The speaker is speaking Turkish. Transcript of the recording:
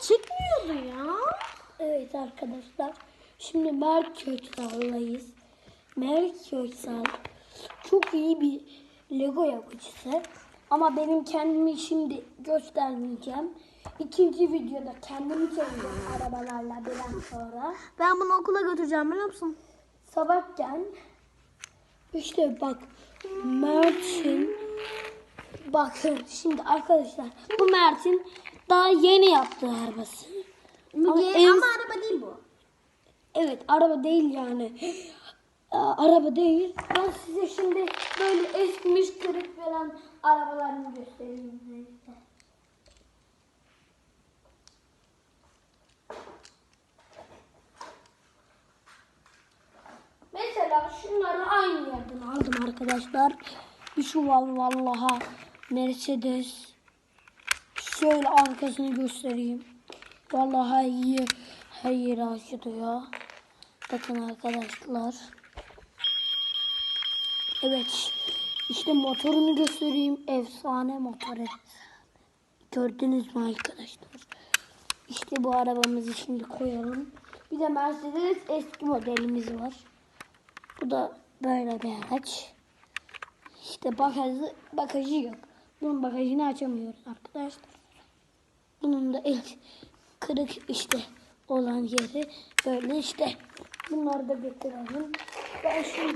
çıkmıyordu ya. Evet arkadaşlar. Şimdi Mert Köksal'dayız. Mert Köksal çok iyi bir Lego yapıcısı. Ama benim kendimi şimdi göstermeyeceğim. İkinci videoda kendimi çekeceğim arabalarla biraz sonra. Ben bunu okula götüreceğim biliyor musun? Sabahken işte bak Mert'in bakın şimdi arkadaşlar bu Mert'in daha yeni yaptığı arabası. Ama Ye- en- Ama araba değil bu. Evet araba değil yani. Araba değil. Ben size şimdi böyle eskimiş kırık falan arabalarını göstereyim. Mesela şunları aynı yerden aldım arkadaşlar. Bir şu vallaha Mercedes. Şöyle arkasını göstereyim. Vallahi iyi her yeri açılıyor. Bakın arkadaşlar. Evet. İşte motorunu göstereyim. Efsane motoru. Gördünüz mü arkadaşlar? İşte bu arabamızı şimdi koyalım. Bir de Mercedes eski modelimiz var. Bu da böyle bir araç. İşte bagajı, bagajı yok. Bunun bagajını açamıyoruz arkadaşlar. Bunun da el kırık işte olan yeri böyle işte. Bunları da getirelim. Ben şimdi